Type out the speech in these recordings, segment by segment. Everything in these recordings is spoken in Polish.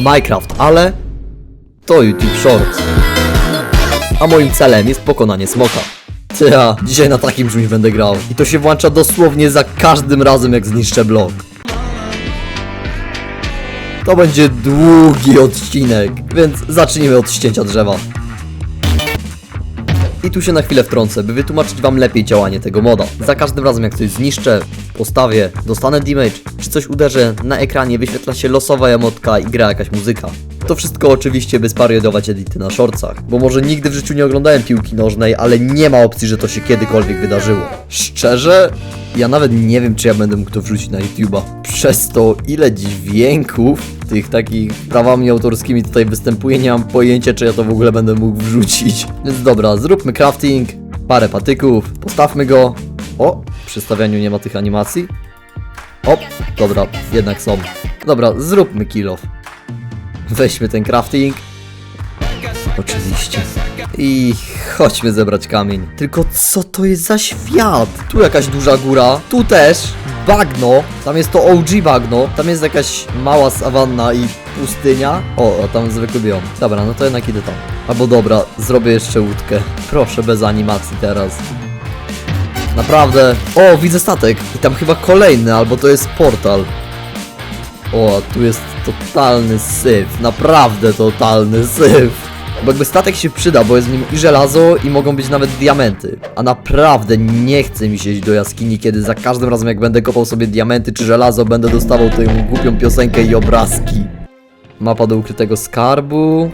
Minecraft, ale to YouTube Shorts. A moim celem jest pokonanie smoka. Ja dzisiaj na takim czymś będę grał. I to się włącza dosłownie za każdym razem jak zniszczę blok. To będzie długi odcinek, więc zacznijmy od ścięcia drzewa. I tu się na chwilę wtrącę, by wytłumaczyć wam lepiej działanie tego moda. Za każdym razem jak coś zniszczę, postawię, dostanę damage, czy coś uderzę, na ekranie wyświetla się losowa emotka i gra jakaś muzyka. To wszystko oczywiście by spariodować edity na shortsach, bo może nigdy w życiu nie oglądałem piłki nożnej, ale nie ma opcji, że to się kiedykolwiek wydarzyło. Szczerze, ja nawet nie wiem, czy ja będę mógł to wrzucić na YouTube'a. Przez to, ile dźwięków tych takich prawami autorskimi tutaj występuje, nie mam pojęcia, czy ja to w ogóle będę mógł wrzucić. Więc dobra, zróbmy crafting, parę patyków, postawmy go. O, przy stawianiu nie ma tych animacji. O, dobra, jednak są. Dobra, zróbmy kill off. Weźmy ten crafting. Oczywiście. I chodźmy zebrać kamień. Tylko co to jest za świat? Tu jakaś duża góra, tu też bagno. Tam jest to OG bagno. Tam jest jakaś mała sawanna i pustynia. O, a tam zwykły biom. Dobra, no to jednak idę tam. Albo dobra, zrobię jeszcze łódkę. Proszę, bez animacji teraz. Naprawdę. O, widzę statek. I tam chyba kolejny, albo to jest portal. O, tu jest totalny syf. Naprawdę totalny syf. Bo jakby statek się przyda, bo jest w nim i żelazo, i mogą być nawet diamenty. A naprawdę nie chce mi się iść do jaskini, kiedy za każdym razem jak będę kopał sobie diamenty czy żelazo, będę dostawał tę głupią piosenkę i obrazki. Mapa do ukrytego skarbu.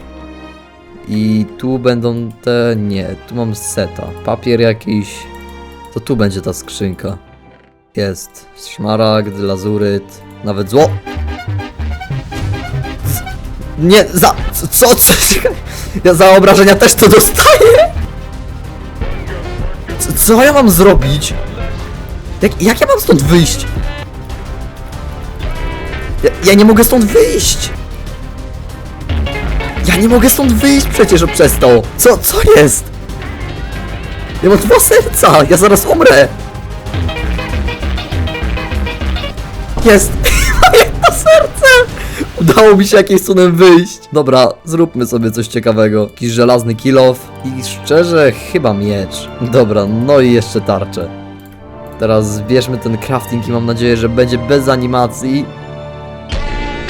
I tu będą te... nie, tu mam seta. Papier jakiś. To tu będzie ta skrzynka. Jest. Szmaragd, lazuryt, nawet zło. Nie, za... Co? co? Ja za obrażenia też to dostaję? Co, co ja mam zrobić? Jak, jak ja mam stąd wyjść? Ja, ja nie mogę stąd wyjść! Ja nie mogę stąd wyjść przecież przez to! Co, co jest? Ja mam dwa serca! Ja zaraz umrę! Jest! Udało mi się jakimś cudem wyjść. Dobra, zróbmy sobie coś ciekawego. Jakiś żelazny kilof i szczerze chyba miecz. Dobra, no i jeszcze tarczę. Teraz zbierzmy ten crafting i mam nadzieję, że będzie bez animacji.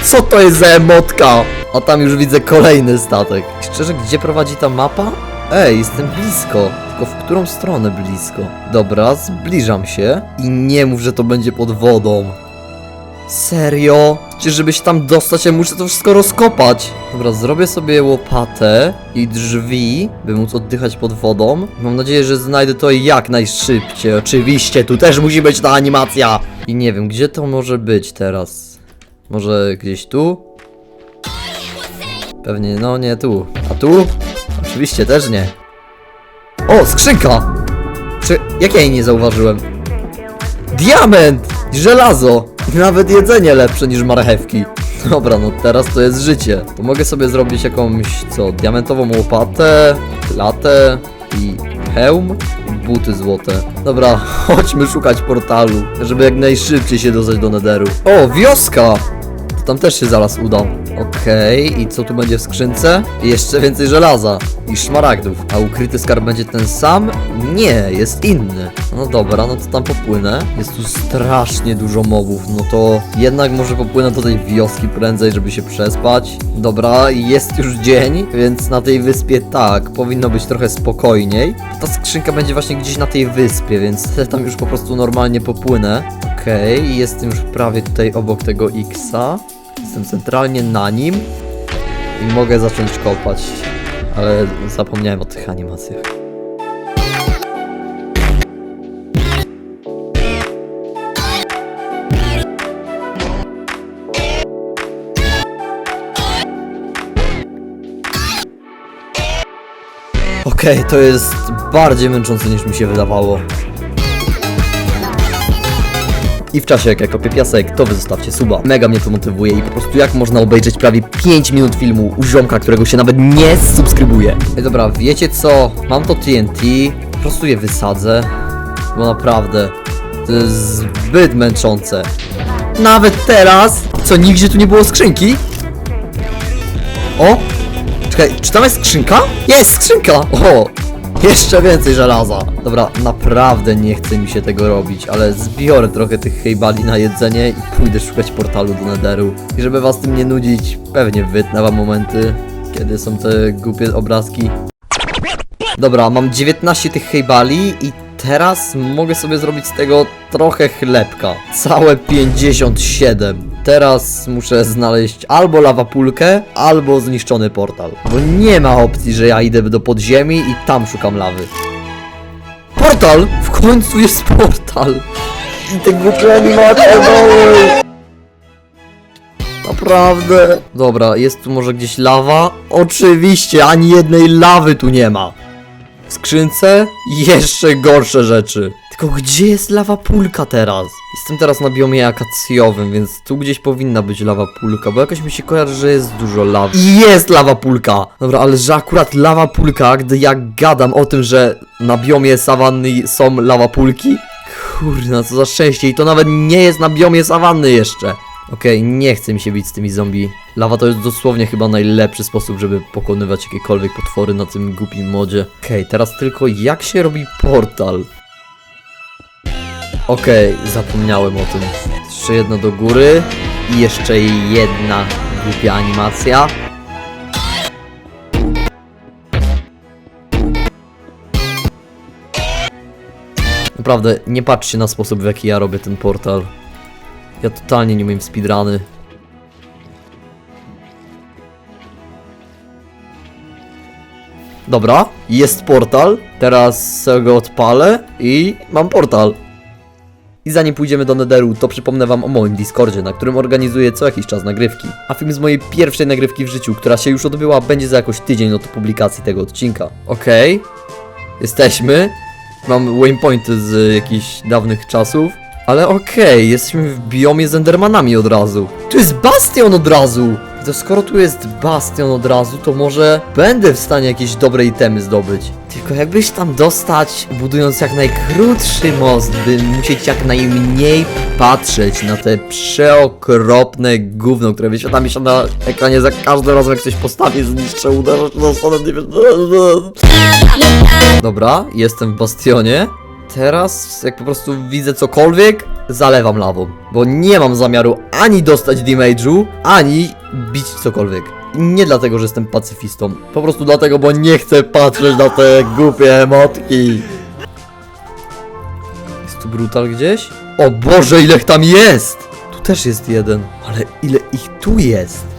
Co to jest za emotka? A tam już widzę kolejny statek. Szczerze, gdzie prowadzi ta mapa? Ej, jestem blisko. Tylko w którą stronę blisko? Dobra, zbliżam się. I nie mów, że to będzie pod wodą. Serio? Przecież żeby się tam dostać, ja muszę to wszystko rozkopać. Dobra, zrobię sobie łopatę i drzwi, by móc oddychać pod wodą. Mam nadzieję, że znajdę to jak najszybciej. Oczywiście, tu też musi być ta animacja. I nie wiem, gdzie to może być teraz? Może gdzieś tu? Pewnie, no nie tu. A tu? Oczywiście też nie. O, skrzynka! Czy, jak ja jej nie zauważyłem? Diament! Żelazo! Nawet jedzenie lepsze niż marchewki. Dobra, no teraz to jest życie. To mogę sobie zrobić jakąś, co, diamentową łopatę, latę i hełm buty złote. Dobra, chodźmy szukać portalu, żeby jak najszybciej się dostać do Netheru. O, wioska! To tam też się zaraz uda. Okej, i co tu będzie w skrzynce? Jeszcze więcej żelaza i szmaragdów. A ukryty skarb będzie ten sam? Nie, jest inny. No dobra, no to tam popłynę. Jest tu strasznie dużo mobów, no to jednak może popłynę do tej wioski prędzej, żeby się przespać. Dobra, jest już dzień, więc na tej wyspie tak, powinno być trochę spokojniej. Ta skrzynka będzie właśnie gdzieś na tej wyspie, więc tam już po prostu normalnie popłynę. Okej, jestem już prawie tutaj obok tego Xa. Jestem centralnie na nim i mogę zacząć kopać, ale zapomniałem o tych animacjach. Okej, to jest bardziej męczące niż mi się wydawało. I w czasie jak ja kopię piasek, to wy zostawcie suba. Mega mnie to motywuje i po prostu jak można obejrzeć prawie 5 minut filmu u ziomka, którego się nawet nie subskrybuje. Ej dobra, wiecie co? Mam to TNT, po prostu je wysadzę, bo naprawdę to jest zbyt męczące. Nawet teraz, co nigdzie tu nie było skrzynki? O! Czekaj, czy tam jest skrzynka? Jest skrzynka! O! Jeszcze więcej żelaza. Dobra, naprawdę nie chce mi się tego robić, ale zbiorę trochę tych hejbali na jedzenie i pójdę szukać portalu do Netheru. I żeby was tym nie nudzić, pewnie wytnę wam momenty, kiedy są te głupie obrazki. Dobra, mam 19 tych hejbali i teraz mogę sobie zrobić z tego trochę chlebka. Całe 57. Teraz muszę znaleźć albo lawapulkę, albo zniszczony portal. Bo nie ma opcji, że ja idę do podziemi i tam szukam lawy. Portal! W końcu jest portal! I te głupie animacje były! Naprawdę? Dobra, jest tu może gdzieś lawa? Oczywiście, ani jednej lawy tu nie ma. W skrzynce jeszcze gorsze rzeczy. Tylko gdzie jest lawa pulka teraz? Jestem teraz na biomie akacjowym, więc tu gdzieś powinna być lawa pulka, bo jakoś mi się kojarzy, że jest dużo lawy. I jest lawa pulka! Dobra, ale że akurat lawa pulka, gdy ja gadam o tym, że na biomie sawanny są lawa pulki? Kurna, co za szczęście i to nawet nie jest na biomie sawanny jeszcze. Okej, nie chce mi się bić z tymi zombie. Lawa to jest dosłownie chyba najlepszy sposób, żeby pokonywać jakiekolwiek potwory na tym głupim modzie. Okej, teraz tylko jak się robi portal? Okej, zapomniałem o tym. Jeszcze jedno do góry i jeszcze jedna głupia animacja. Naprawdę, nie patrzcie na sposób w jaki ja robię ten portal. Ja totalnie nie umiem speedruny. Dobra, jest portal. Teraz go odpalę i mam portal. I zanim pójdziemy do Netheru, to przypomnę wam o moim Discordzie, na którym organizuję co jakiś czas nagrywki. A film z mojej pierwszej nagrywki w życiu, która się już odbyła, będzie za jakoś tydzień od publikacji tego odcinka. Okej, jesteśmy. Mam waypointy z jakichś dawnych czasów. Ale okej, jesteśmy w biomie z Endermanami od razu. Tu jest bastion od razu! To skoro tu jest bastion od razu, to może będę w stanie jakieś dobre itemy zdobyć. Tylko jakbyś tam dostać, budując jak najkrótszy most, by musieć jak najmniej patrzeć na te przeokropne gówno, które wyświetla mi się na ekranie za każdym razem, jak coś postawię, zniszczę, uderzę, dostanę, nie wiem... Dobra, jestem w bastionie. Teraz, jak po prostu widzę cokolwiek, zalewam lawą. Bo nie mam zamiaru ani dostać damage'u, ani bić cokolwiek. Nie dlatego, że jestem pacyfistą. Po prostu dlatego, bo nie chcę patrzeć na te głupie emotki. Jest tu brutal gdzieś? O Boże, ile tam jest! Tu też jest jeden. Ale ile ich tu jest?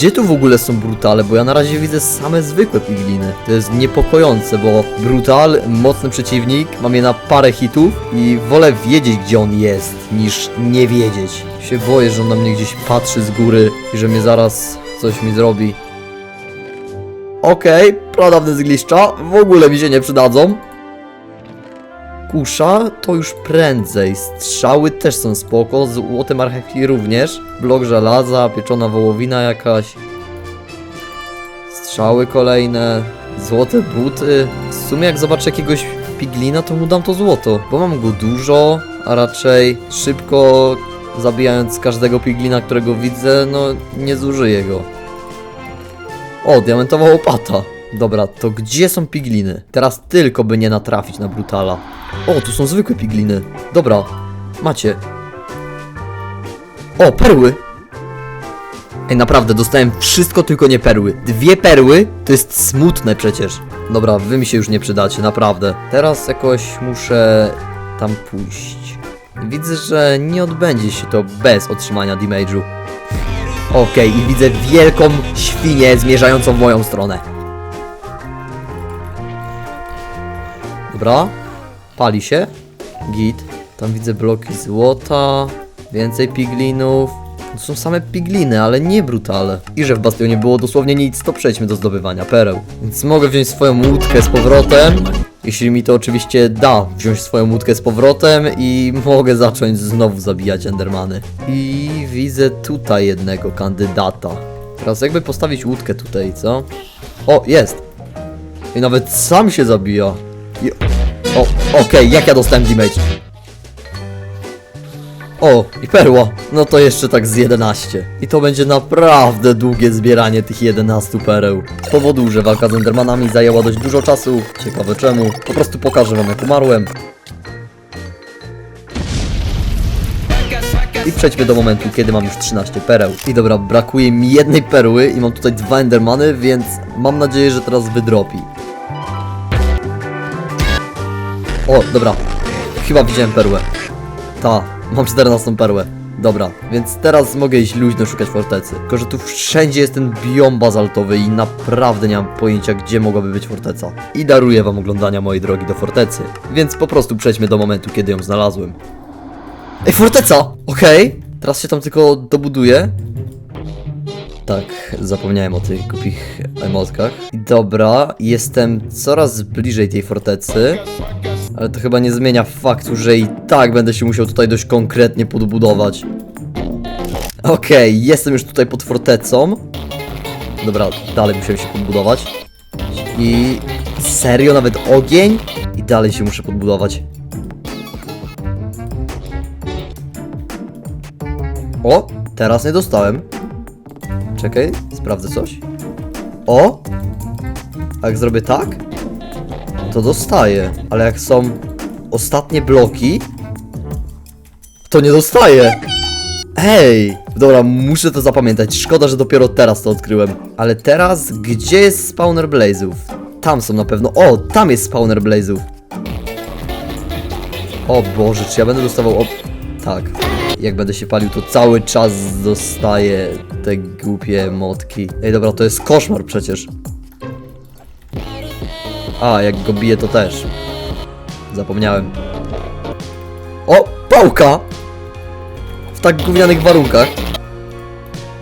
Gdzie tu w ogóle są brutale? Bo ja na razie widzę same zwykłe pigliny. To jest niepokojące, bo brutal, mocny przeciwnik, mam je na parę hitów i wolę wiedzieć, gdzie on jest, niż nie wiedzieć. Się boję, że on na mnie gdzieś patrzy z góry i że mnie zaraz coś mi zrobi. Okej, pradawne zgliszcza, w ogóle mi się nie przydadzą. Kusza to już prędzej. Strzały też są spoko, złote marchewki również. Blok żelaza, pieczona wołowina jakaś. Strzały kolejne, złote buty. W sumie jak zobaczę jakiegoś piglina, to mu dam to złoto, bo mam go dużo, a raczej szybko zabijając każdego piglina, którego widzę, no nie zużyję go. O, diamentowa łopata. Dobra, to gdzie są pigliny? Teraz tylko by nie natrafić na brutala. O, tu są zwykłe pigliny. Dobra, macie. O, perły! Ej, naprawdę, dostałem wszystko, tylko nie perły. Dwie perły? To jest smutne przecież. Dobra, wy mi się już nie przydacie, naprawdę. Teraz jakoś muszę tam pójść. Widzę, że nie odbędzie się to bez otrzymania damage'u. Okej, i widzę wielką świnię zmierzającą w moją stronę. Dobra, pali się. Git. Tam widzę bloki złota, więcej piglinów. To są same pigliny, ale nie brutale. I że w bastionie było dosłownie nic, to przejdźmy do zdobywania pereł. Więc mogę wziąć swoją łódkę z powrotem. Jeśli mi to oczywiście da wziąć swoją łódkę z powrotem i mogę zacząć znowu zabijać endermany. I widzę tutaj jednego kandydata. Teraz jakby postawić łódkę tutaj, co? O, jest! I nawet sam się zabija. O, okej, jak ja dostałem damage? O, i perła. No to jeszcze tak z 11. I to będzie naprawdę długie zbieranie tych 11 pereł. Z powodu, że walka z Endermanami zajęła dość dużo czasu. Ciekawe czemu. Po prostu pokażę wam jak umarłem. I przejdźmy do momentu, kiedy mam już 13 pereł. I dobra, brakuje mi jednej perły i mam tutaj dwa Endermany, więc mam nadzieję, że teraz wydropi. O, dobra. Chyba widziałem perłę. Ta, mam 14 perłę. Dobra, więc teraz mogę iść luźno szukać fortecy. Tylko, że tu wszędzie jest ten biom bazaltowy i naprawdę nie mam pojęcia, gdzie mogłaby być forteca. I daruję wam oglądania mojej drogi do fortecy. Więc po prostu przejdźmy do momentu, kiedy ją znalazłem. Ej, forteca! Okej, teraz się tam tylko dobuduję. Tak, zapomniałem o tych głupich emotkach. Dobra, jestem coraz bliżej tej fortecy. Ale to chyba nie zmienia faktu, że i tak będę się musiał tutaj dość konkretnie podbudować. Okej, jestem już tutaj pod fortecą. Dobra, dalej musiałem się podbudować. I serio, nawet ogień? I dalej się muszę podbudować. O, teraz nie dostałem. Czekaj, sprawdzę coś. O! A jak zrobię tak? To dostaję. Ale jak są ostatnie bloki, to nie dostaję. Ej! Dobra, muszę to zapamiętać. Szkoda, że dopiero teraz to odkryłem. Ale teraz, gdzie jest spawner blazów? Tam są na pewno. O, tam jest spawner blazów. O Boże, czy ja będę dostawał... O... Tak. Jak będę się palił, to cały czas dostaję te głupie motki. Ej, dobra, to jest koszmar przecież. A, jak go biję, to też. Zapomniałem. O, pałka! W tak gównianych warunkach.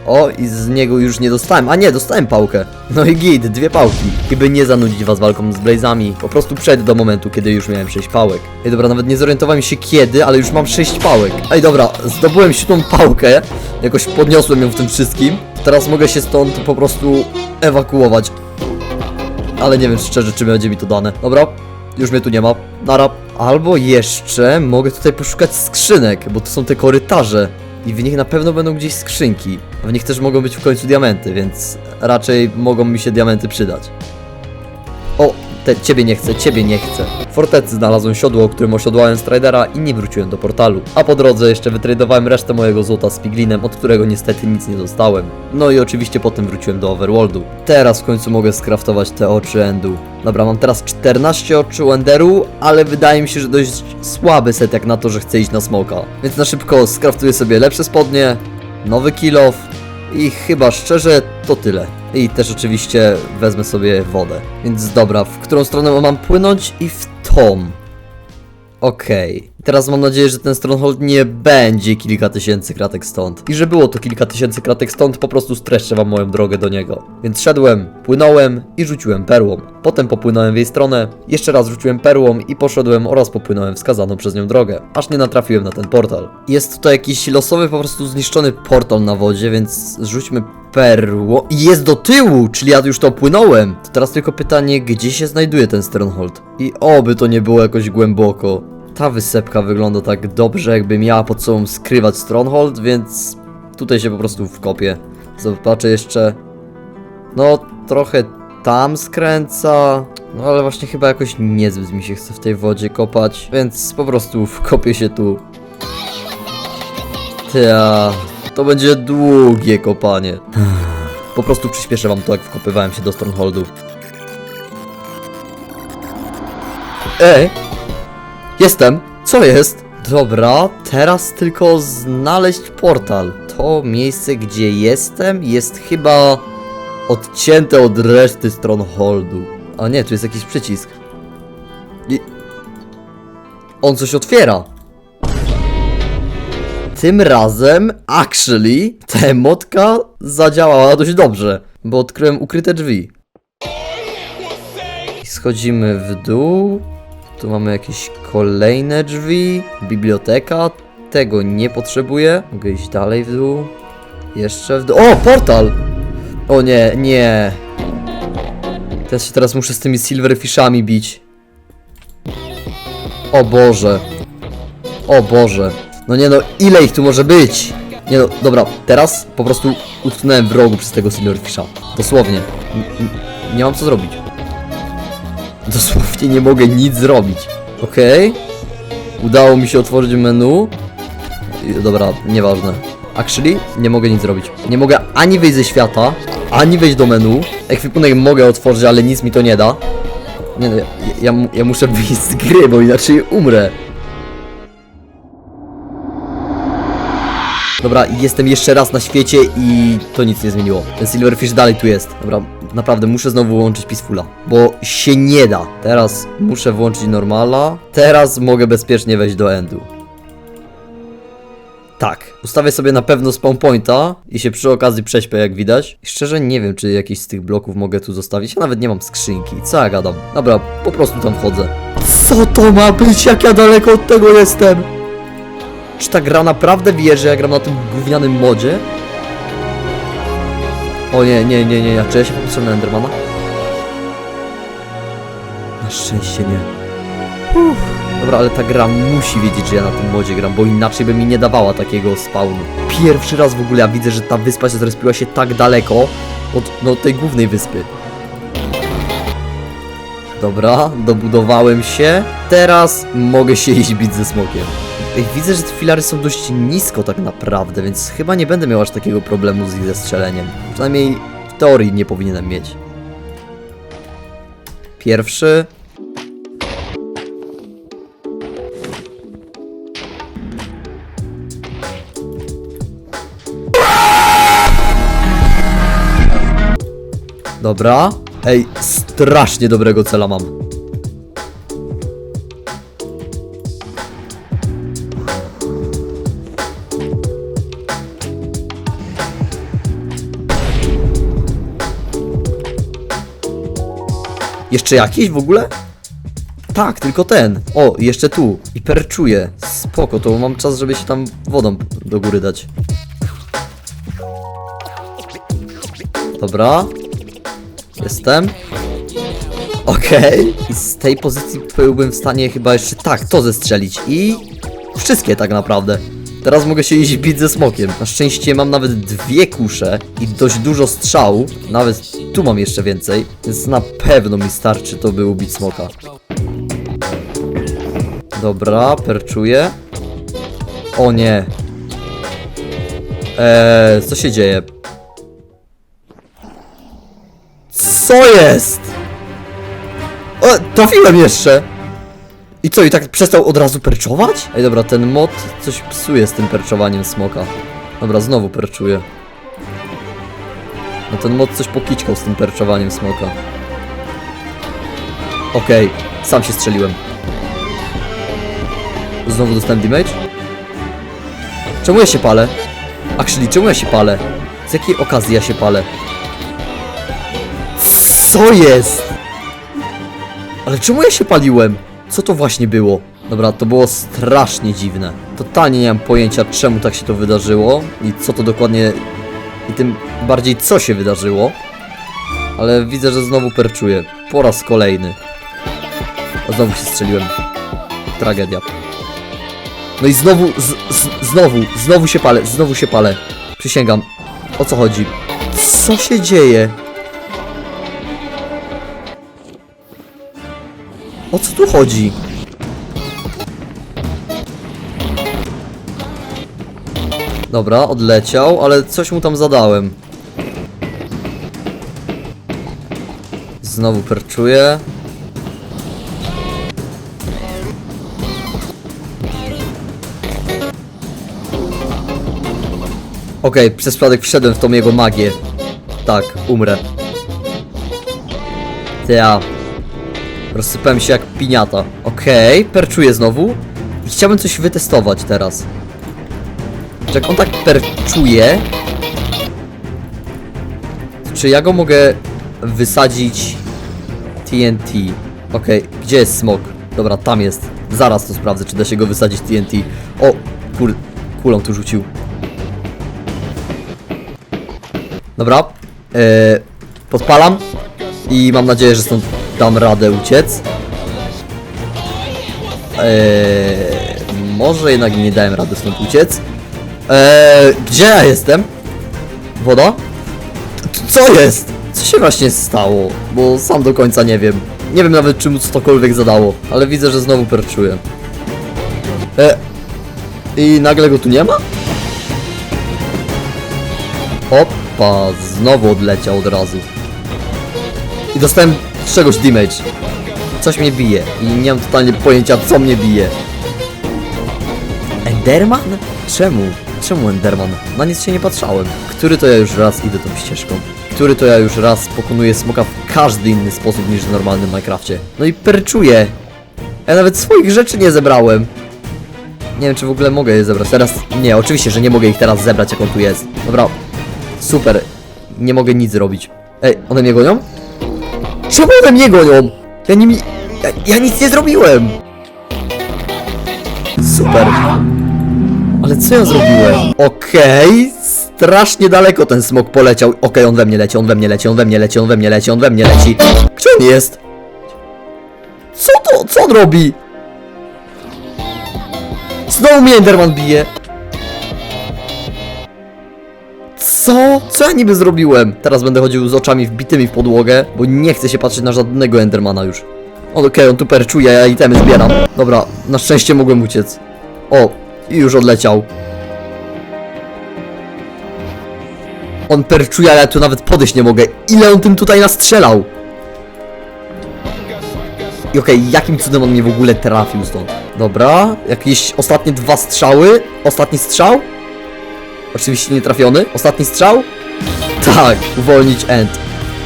O, i z niego już nie dostałem. A nie, dostałem pałkę. No i git, dwie pałki. I by nie zanudzić was walką z blazami, po prostu przejdę do momentu, kiedy już miałem 6 pałek. Ej, dobra, nawet nie zorientowałem się kiedy, ale już mam 6 pałek. Ej, dobra, zdobyłem siódmą pałkę. Jakoś podniosłem ją w tym wszystkim. Teraz mogę się stąd po prostu ewakuować. Ale nie wiem szczerze, czy będzie mi to dane. Dobra, już mnie tu nie ma. Nara. Albo jeszcze mogę tutaj poszukać skrzynek, bo to są te korytarze. I w nich na pewno będą gdzieś skrzynki. W nich też mogą być w końcu diamenty, więc raczej mogą mi się diamenty przydać. Te, ciebie nie chcę, ciebie nie chcę. W fortecy znalazłem siodło, którym osiodłałem Stridera i nie wróciłem do portalu. A po drodze jeszcze wytradowałem resztę mojego złota z Piglinem, od którego niestety nic nie dostałem. No i oczywiście potem wróciłem do Overworldu. Teraz w końcu mogę skraftować te oczy Endu. Dobra, mam teraz 14 oczu Enderu, ale wydaje mi się, że dość słaby set jak na to, że chcę iść na smoka. Więc na szybko skraftuję sobie lepsze spodnie, nowy kill off i chyba szczerze to tyle. I też oczywiście wezmę sobie wodę. Więc dobra, w którą stronę mam płynąć i w tą. Okej. Teraz mam nadzieję, że ten Stronghold nie będzie kilka tysięcy kratek stąd. I że było to kilka tysięcy kratek stąd, po prostu streszczę wam moją drogę do niego. Więc szedłem, płynąłem i rzuciłem perłą. Potem popłynąłem w jej stronę, jeszcze raz rzuciłem perłą i poszedłem oraz popłynąłem wskazaną przez nią drogę. Aż nie natrafiłem na ten portal. Jest tutaj jakiś losowy, po prostu zniszczony portal na wodzie, więc rzućmy perło. I jest do tyłu, czyli ja już to płynąłem. To teraz tylko pytanie, gdzie się znajduje ten Stronghold? I oby to nie było jakoś głęboko. Ta wysepka wygląda tak dobrze, jakby miała pod sobą skrywać Stronghold, więc tutaj się po prostu wkopię. Zobaczę jeszcze. No, trochę tam skręca. No ale właśnie chyba jakoś niezbyt mi się chce w tej wodzie kopać, więc po prostu wkopię się tu. Ta, to będzie długie kopanie. Po prostu przyspieszę wam to, jak wkopywałem się do Strongholdu. Ej! Jestem! Co jest? Dobra, teraz tylko znaleźć portal. To miejsce, gdzie jestem, jest chyba odcięte od reszty Strongholdu. A nie, tu jest jakiś przycisk. I... On coś otwiera. Tym razem, actually, ta emotka zadziałała dość dobrze, bo odkryłem ukryte drzwi. Schodzimy w dół. Tu mamy jakieś kolejne drzwi. Biblioteka. Tego nie potrzebuję. Mogę iść dalej w dół. Jeszcze w dół. O, portal! O nie, nie. Teraz się teraz muszę z tymi silverfishami bić. O Boże. O Boże. No nie no, ile ich tu może być? Nie no, dobra, teraz po prostu utknąłem w rogu przez tego Silverfisha. Dosłownie. N- nie mam co zrobić. Dosłownie nie mogę nic zrobić. Okej. Udało mi się otworzyć menu. Dobra, nieważne. Actually, nie mogę nic zrobić. Nie mogę ani wyjść ze świata, ani wejść do menu. Ekwipunek mogę otworzyć, ale nic mi to nie da. Nie no, ja, ja, ja muszę wyjść z gry, bo inaczej umrę. Dobra, jestem jeszcze raz na świecie i to nic nie zmieniło. Ten Silverfish dalej tu jest. Dobra, naprawdę muszę znowu włączyć Peacefula, bo się nie da. Teraz muszę włączyć normala. Teraz mogę bezpiecznie wejść do endu. Tak, ustawię sobie na pewno spawn pointa i się przy okazji prześpię jak widać. Szczerze nie wiem, czy jakiś z tych bloków mogę tu zostawić. Ja nawet nie mam skrzynki. Co ja gadam? Dobra, po prostu tam wchodzę. Co to ma być, jak ja daleko od tego jestem? Czy ta gra naprawdę wie, że ja gram na tym gównianym modzie? O nie, nie, nie, nie. Czy ja się popatrzę na Endermana? Na szczęście nie. Uff. Dobra, ale ta gra musi wiedzieć, że ja na tym modzie gram, bo inaczej by mi nie dawała takiego spawnu. Pierwszy raz w ogóle ja widzę, że ta wyspa się zrespiła się tak daleko od no, tej głównej wyspy. Dobra, dobudowałem się. Teraz mogę się iść bić ze smokiem. Ej, widzę, że te filary są dość nisko tak naprawdę, więc chyba nie będę miał aż takiego problemu z ich zestrzeleniem. Przynajmniej w teorii nie powinienem mieć. Pierwszy. Dobra. Ej, strasznie dobrego cela mam. Jeszcze jakiś w ogóle? Tak, tylko ten. O, jeszcze tu. I perczuję. Spoko, to mam czas, żeby się tam wodą do góry dać. Dobra. Jestem. Okej. I z tej pozycji byłbym w stanie chyba jeszcze tak, to zestrzelić. I wszystkie tak naprawdę. Teraz mogę się iść bić ze smokiem. Na szczęście mam nawet dwie kusze i dość dużo strzału. Nawet tu mam jeszcze więcej, więc na pewno mi starczy to, by ubić smoka. Dobra, perczuję. O nie. Eee, co się dzieje? Co jest? O, trafiłem jeszcze! I co, i tak przestał od razu perczować? Ej, dobra, ten mod coś psuje z tym perczowaniem smoka. Dobra, znowu perczuje. No ten mod coś pokiczkał z tym perczowaniem smoka. Okej, sam się strzeliłem. Znowu dostałem damage? Czemu ja się palę? Actually, czemu ja się palę? Z jakiej okazji ja się palę? Co jest? Ale czemu ja się paliłem? Co to właśnie było? Dobra, to było strasznie dziwne. Totalnie nie mam pojęcia, czemu tak się to wydarzyło i co to dokładnie. i tym bardziej co się wydarzyło. Ale widzę, że znowu perczuję. Po raz kolejny. A znowu się strzeliłem. Tragedia. No i znowu, z, z, znowu, znowu się palę, znowu się palę. Przysięgam. O co chodzi? Co się dzieje? O co tu chodzi? Dobra, odleciał, ale coś mu tam zadałem. Znowu perczuję. Okej, przez przypadek wszedłem w tą jego magię. Tak, umrę. Ja. Rozsypałem się jak piniata. Okej, perczuję znowu. I chciałbym coś wytestować teraz. Jak on tak perczuje... Czy ja go mogę wysadzić TNT? Okej, gdzie jest smok? Dobra, tam jest. Zaraz to sprawdzę, czy da się go wysadzić TNT. O, kur... kulą tu rzucił. Dobra. Eee, podpalam. I mam nadzieję, że stąd dam radę uciec. Eee, może jednak nie dałem rady stąd uciec. Eee, gdzie ja jestem? Woda? Co jest? Co się właśnie stało? Bo sam do końca nie wiem. Nie wiem nawet czemu cokolwiek zadało, ale widzę, że znowu perczuję. E, I nagle go tu nie ma? Opa, znowu odleciał od razu. I dostałem czegoś damage. Coś mnie bije i nie mam totalnie pojęcia co mnie bije. Enderman? Czemu? Czemu Enderman? Na nic się nie patrzałem. Który to ja już raz idę tą ścieżką? Który to ja już raz pokonuję smoka w każdy inny sposób niż w normalnym Minecrafcie? No i perczuję. Ja nawet swoich rzeczy nie zebrałem. Nie wiem, czy w ogóle mogę je zebrać. Teraz nie, oczywiście, że nie mogę ich teraz zebrać, jak on tu jest. Dobra, super. Nie mogę nic zrobić. Ej, one mnie gonią? Czemu one mnie gonią? Ja nimi... Ja, ja nic nie zrobiłem! Super. Ale co ja zrobiłem? Okej, strasznie daleko ten smok poleciał. Okej, on we mnie leci, on we mnie leci, on we mnie leci, on we mnie leci, on we mnie leci. Gdzie on jest? Co to? Co on robi? Znowu mnie Enderman bije. Co? Co ja niby zrobiłem? Teraz będę chodził z oczami wbitymi w podłogę, bo nie chcę się patrzeć na żadnego Endermana już. Okej, on tu perczuje, ja itemy zbieram. Dobra, na szczęście mogłem uciec. O, i już odleciał. On perczuje, ale ja tu nawet podejść nie mogę. Ile on tym tutaj nastrzelał? I okej, jakim cudem on mnie w ogóle trafił stąd? Dobra, jakieś ostatnie dwa strzały. Ostatni strzał? Oczywiście nie trafiony. Ostatni strzał? Tak, uwolnić end.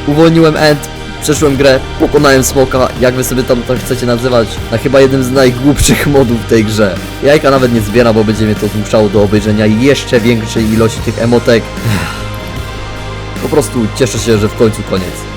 Uwolniłem end, przeszłem grę, pokonałem smoka, jak wy sobie tam to chcecie nazywać, na chyba jednym z najgłupszych modów w tej grze. Jajka nawet nie zbiera, bo będzie mnie to zmuszało do obejrzenia jeszcze większej ilości tych emotek. Po prostu cieszę się, że w końcu koniec.